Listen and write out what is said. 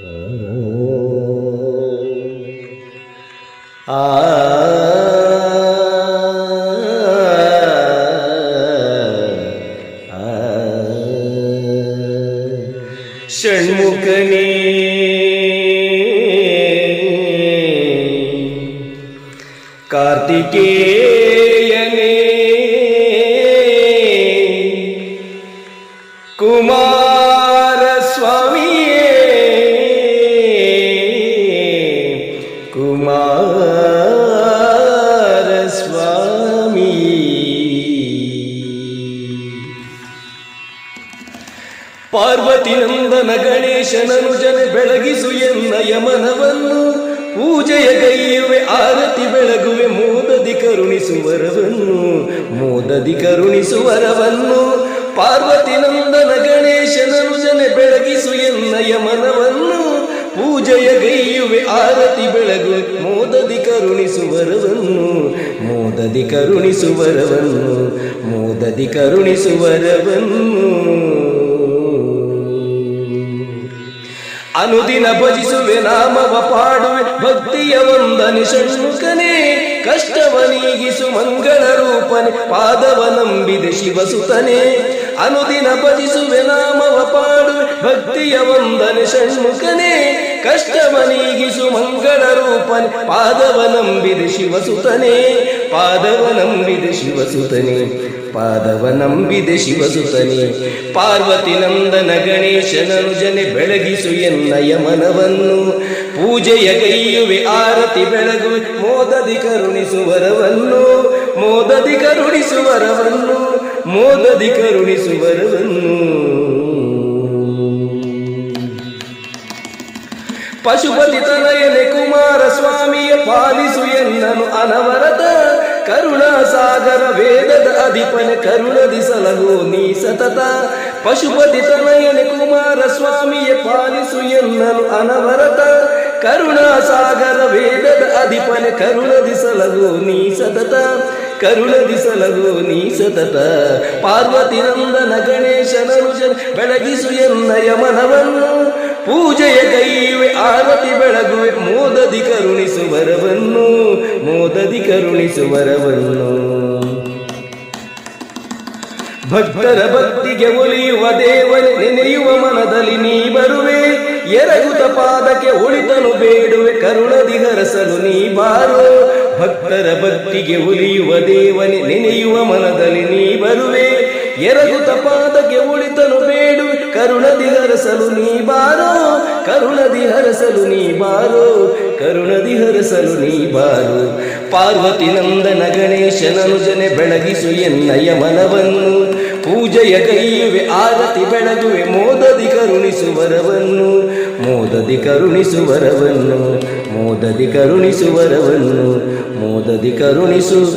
ಆ ಷಣ್ಮುಖನೇ ಕಾರ್ತಿಕೇಯನೇ ಕುಮಾರ ಕುಮಾರ ಸ್ವಾಮಿ. ಪಾರ್ವತಿ ನಂದನ ಗಣೇಶನನು ಜನ ಬೆಳಗಿಸು ಎನ್ನ ಯಮನವನ್ನು. ಪೂಜೆಯ ಕೈಯುವೆ ಆರತಿ ಬೆಳಗುವೆ ಮೋದದಿ ಕರುಣಿಸುವರವನ್ನು ಮೋದದಿ ಕರುಣಿಸುವರವನ್ನು ಪಾರ್ವತಿ ನಂದನ ಗಣೇಶನನು ಜನ ಬೆಳಗಿಸು ಎನ್ನ ಯಮನವನ್ನು. ಪೂಜೆಯ ಗೈಯುವೆ ಆರತಿ ಬೆಳಗು. ಮೋದದಿ ಕರುಣಿಸುವರವನ್ನು ಮೋದದಿ ಕರುಣಿಸುವರವನ್ನು ಮೋದದಿ ಕರುಣಿಸುವರವನ್ನು. ಅನುದಿನ ಭಜಿಸುವೆ, ನಾಮವ ಪಾಡುವೆ, ಭಕ್ತಿಯ ವಂದನೆ ಷಣ್ಮುಖನೇ. ಕಷ್ಟವ ನೀಗಿಸು ಮಂಗಳ ರೂಪನೆ, ಪಾದವ ನಂಬಿದೆ ಶಿವಸುತನೇ. ಅನುದಿನ ಭಜಿಸುವೆ, ನಾಮವ ಪಾಡುವೆ. ಭಕ್ತಿಯ ವಂದನೆ ಷಣ್ಮುಖನೇ. ಕಷ್ಟವ ನೀಗಿಸು ಮಂಗಳ ರೂಪನೆ. ಪಾದವ ನಂಬಿದೆ ಶಿವಸುತನೇ. ಪಾದವ ನಂಬಿದೆ ಶಿವಸುತನೇ. ಪಾದವ ನಂಬಿದೆ ಶಿವಸುತನೇ. ಪಾರ್ವತಿ ನಂದನ ಗಣೇಶನನು ಜನೆ ಬೆಳಗಿಸು ಎನ್ನ ಯಮನವನ್ನು. ಪೂಜೆಯ ಕೈಯುವೆ ಆರತಿ ಬೆಳಗುವೆ. ಮೋದದಿ ಕರುಣಿಸುವರವನ್ನು ಮೋದದಿ ಕರುಣಿಸುವರವನ್ನು ಮೋದದಿ ಕರುಣಿಸುವರವನ್ನು ಪಶುಪತಿ ತನಯನೆ ಕುಮಾರ ಸ್ವಾಮಿಯ ಪಾಲಿಸು ಎನ್ನನು ಅನವರತ ಕರುಣಾಸಾಗರ ವೇದದ ಅಧಿಪನೆ ಕರುಣದಿ ಸಲಹೋ ನೀ ಸತತ ಪಶುಪತಿ ತನಯನೆ ಕುಮಾರ ಸ್ವಾಮಿಯ ಪಾಲಿಸು ಎನ್ನನು ಅನವರತ ಕರುಣಾಸಾಗರ ವೇದದ ಅಧಿಪನೆ ಕರುಣದಿ ಸಲಹೋ ನೀ ಸತತ ಕರುಣದಿ ಸಲಹೋ ನೀ ಸತತ ಪಾರ್ವತಿ ನಂದನ ಗಣೇಶನ ಬೆಳಗಿಸು ಎನ್ನಯ ಮನವನ್ನು. ಪೂಜೆಯ ಕೈಯುವೆ ಆರತಿ ಬೆಳಗುವೆ ಮೋದದಿ ಕರುಣಿಸುವರವನ್ನು ಮೋದದಿ ಕರುಣಿಸುವರವನ್ನು ಭಕ್ತರ ಭಕ್ತಿಗೆ ಒಲಿಯುವ ದೇವನೆ ನೆನೆಯುವ ಮನದಲ್ಲಿ ನೀ ಬರುವೆ. ಎರಗುತ ಪಾದಕ್ಕೆ ಒಳಿತನು ಬೇಡುವೆ ಕರುಣದಿ ಹರಸಲು ನೀ ಬಾರೋ. ಭಕ್ತರ ಭಕ್ತಿಗೆ ಉಲಿಯುವ ದೇವನೇ, ನೆನೆಯುವ ಮನದಲ್ಲಿ ನೀ ಬರುವೆ. ಎರಗು ತಪಾದಕ್ಕೆ ಉಳಿತನು ಬೇಡು, ಕರುಣದಿ ಹರಸಲು ನೀ ಬಾರೋ. ಕರುಣದಿ ಹರಸಲು ನೀ ಬಾರೋ, ಕರುಣದಿ ಹರಸಲು ನೀ ಬಾರೋ. ಪಾರ್ವತಿ ನಂದನ ಗಣೇಶನನು ಜನೆ ಬೆಳಗಿಸು ಎನ್ನಯ ಮನವನ್ನು. ಪೂಜೆಯ ಕೈಯುವೆ ಆರತಿ ಬೆಳಗುವೆ, ಮೋದದಿ ಕರುಣಿಸುವರವನ್ನು ಮೋದದಿ ಕರುಣಿಸುವರವನ್ನು ಮೋದದಿ ಕರುಣಿಸುವರವನ್ನು ಮೋದದಿ ಕರುಣಿಸುವರವನ್ನು